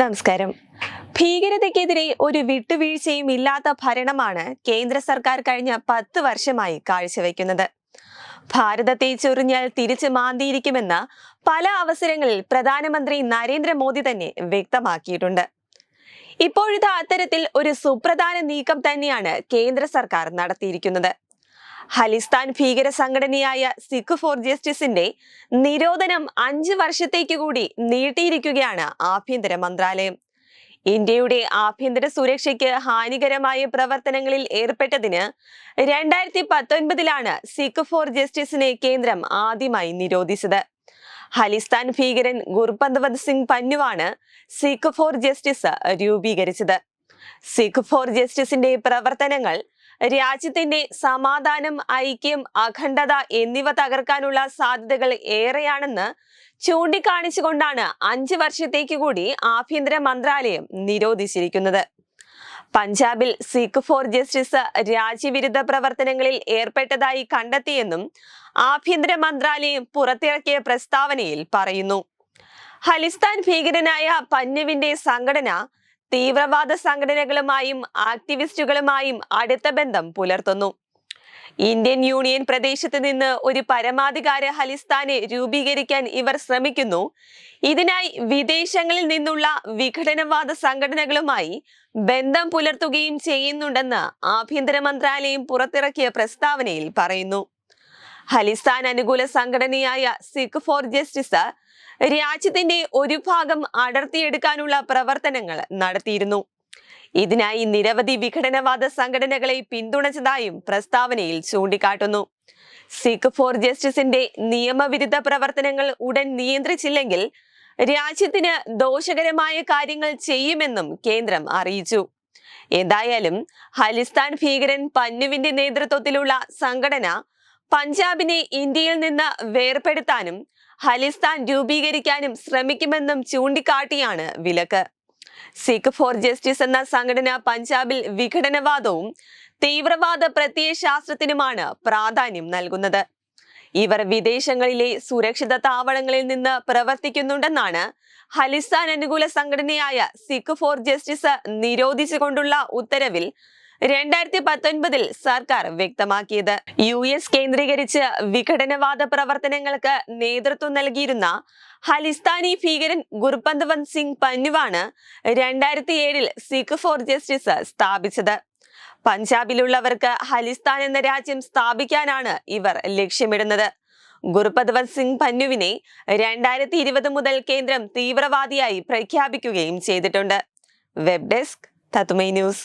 നമസ്കാരം. ഭീകരതയ്ക്കെതിരെ ഒരു വിട്ടുവീഴ്ചയും ഇല്ലാത്ത ഭരണമാണ് കേന്ദ്ര സർക്കാർ കഴിഞ്ഞ പത്ത് വർഷമായി കാഴ്ചവെക്കുന്നത്. ഭാരതത്തെ ചൊറിഞ്ഞാൽ തിരിച്ചു മാന്തിയിരിക്കുമെന്ന് പല അവസരങ്ങളിൽ പ്രധാനമന്ത്രി നരേന്ദ്രമോദി തന്നെ വ്യക്തമാക്കിയിട്ടുണ്ട്. ഇപ്പോഴത്തെ അത്തരത്തിൽ ഒരു സുപ്രധാന നീക്കം തന്നെയാണ് കേന്ദ്ര സർക്കാർ നടത്തിയിരിക്കുന്നത്. ഖലിസ്ഥാൻ ഭീകര സംഘടനയായ സിഖ് ഫോർ ജസ്റ്റിസിന്റെ നിരോധനം അഞ്ച് വർഷത്തേക്ക് കൂടി നീട്ടിയിരിക്കുകയാണ് ആഭ്യന്തര മന്ത്രാലയം. ഇന്ത്യയുടെ ആഭ്യന്തര സുരക്ഷയ്ക്ക് ഹാനികരമായ പ്രവർത്തനങ്ങളിൽ ഏർപ്പെട്ടതിന് രണ്ടായിരത്തി പത്തൊൻപതിലാണ് സിഖ് ഫോർ ജസ്റ്റിസിനെ കേന്ദ്രം ആദ്യമായി നിരോധിച്ചത്. ഖലിസ്ഥാൻ ഭീകരൻ ഗുർപന്തവത് സിംഗ് പന്നുവാണ് സിഖ് ഫോർ ജസ്റ്റിസ് രൂപീകരിച്ചത്. സിഖ് ഫോർ ജസ്റ്റിസിന്റെ പ്രവർത്തനങ്ങൾ രാജ്യത്തിന്റെ സമാധാനം ഐക്യം അഖണ്ഡത എന്നിവ തകർക്കാനുള്ള സാധ്യതകൾ ഏറെയാണെന്ന് ചൂണ്ടിക്കാണിച്ചുകൊണ്ടാണ് അഞ്ച് വർഷത്തേക്ക് കൂടി ആഭ്യന്തര മന്ത്രാലയം നിരോധിച്ചിരിക്കുന്നത്. പഞ്ചാബിൽ സിഖ് ഫോർ ജസ്റ്റിസ് രാജ്യവിരുദ്ധ പ്രവർത്തനങ്ങളിൽ ഏർപ്പെട്ടതായി കണ്ടെത്തിയെന്നും ആഭ്യന്തര മന്ത്രാലയം പുറത്തിറക്കിയ പ്രസ്താവനയിൽ പറയുന്നു. ഖലിസ്ഥാൻ ഭീകരനായ പന്നുവിന്റെ സംഘടന തീവ്രവാദ സംഘടനകളുമായും ആക്ടിവിസ്റ്റുകളുമായും അടുത്ത ബന്ധം പുലർത്തുന്നു. ഇന്ത്യൻ യൂണിയൻ പ്രദേശത്ത് നിന്ന് ഒരു പരമാധികാര ഹലിസ്ഥാനെ രൂപീകരിക്കാൻ ഇവർ ശ്രമിക്കുന്നു. ഇതിനായി വിദേശങ്ങളിൽ നിന്നുള്ള വിഘടനവാദ സംഘടനകളുമായി ബന്ധം പുലർത്തുകയും ചെയ്യുന്നുണ്ടെന്ന് ആഭ്യന്തര മന്ത്രാലയം പുറത്തിറക്കിയ പ്രസ്താവനയിൽ പറയുന്നു. ഖലിസ്ഥാൻ അനുകൂല സംഘടനയായ സിഖ് ഫോർ ജസ്റ്റിസ് രാജ്യത്തിന്റെ ഒരു ഭാഗം അടർത്തിയെടുക്കാനുള്ള പ്രവർത്തനങ്ങൾ നടത്തിയിരുന്നു. ഇതിനായി നിരവധി വിഘടനവാദ സംഘടനകളെ പിന്തുണച്ചതായും പ്രസ്താവനയിൽ ചൂണ്ടിക്കാട്ടുന്നു. സിഖ് ഫോർ ജസ്റ്റിസിന്റെ നിയമവിരുദ്ധ പ്രവർത്തനങ്ങൾ ഉടൻ നിയന്ത്രിച്ചില്ലെങ്കിൽ രാജ്യത്തിന് ദോഷകരമായ കാര്യങ്ങൾ ചെയ്യുമെന്നും കേന്ദ്രം അറിയിച്ചു. എന്തായാലും ഖലിസ്ഥാൻ ഭീകരൻ പന്നുവിന്റെ നേതൃത്വത്തിലുള്ള സംഘടന പഞ്ചാബിനെ ഇന്ത്യയിൽ നിന്ന് വേർപെടുത്താനും ഖലിസ്ഥാൻ രൂപീകരിക്കാനും ശ്രമിക്കുമെന്നും ചൂണ്ടിക്കാട്ടിയാണ് വിലക്ക്. സിഖ് ഫോർ ജസ്റ്റിസ് എന്ന സംഘടന പഞ്ചാബിൽ വിഘടനവാദവും തീവ്രവാദ പ്രത്യയശാസ്ത്രത്തിനുമാണ് പ്രാധാന്യം നൽകുന്നത്. ഇവർ വിദേശങ്ങളിലെ സുരക്ഷിത താവളങ്ങളിൽ നിന്ന് പ്രവർത്തിക്കുന്നുണ്ടെന്നാണ് ഖലിസ്ഥാൻ അനുകൂല സംഘടനയായ സിഖ് ഫോർ ജസ്റ്റിസ് നിരോധിച്ചുകൊണ്ടുള്ള ഉത്തരവിൽ രണ്ടായിരത്തി പത്തൊൻപതിൽ സർക്കാർ വ്യക്തമാക്കിയത്. യു എസ് കേന്ദ്രീകരിച്ച് വിഘടനവാദ പ്രവർത്തനങ്ങൾക്ക് നേതൃത്വം നൽകിയിരുന്ന ഹലിസ്ഥാനി ഭീകരൻ ഗുർപന്തവന്ത് സിംഗ് പന്നുവാണ് രണ്ടായിരത്തി ഏഴിൽ സിഖ് ഫോർ ജസ്റ്റിസ് സ്ഥാപിച്ചത്. പഞ്ചാബിലുള്ളവർക്ക് ഹലിസ്ഥാൻ എന്ന രാജ്യം സ്ഥാപിക്കാനാണ് ഇവർ ലക്ഷ്യമിടുന്നത്. ഗുർപദ്വന്ത് സിംഗ് പന്നുവിനെ രണ്ടായിരത്തി ഇരുപത് മുതൽ കേന്ദ്രം തീവ്രവാദിയായി പ്രഖ്യാപിക്കുകയും ചെയ്തിട്ടുണ്ട്. വെബ് ഡെസ്ക് തത്തുമൈ news.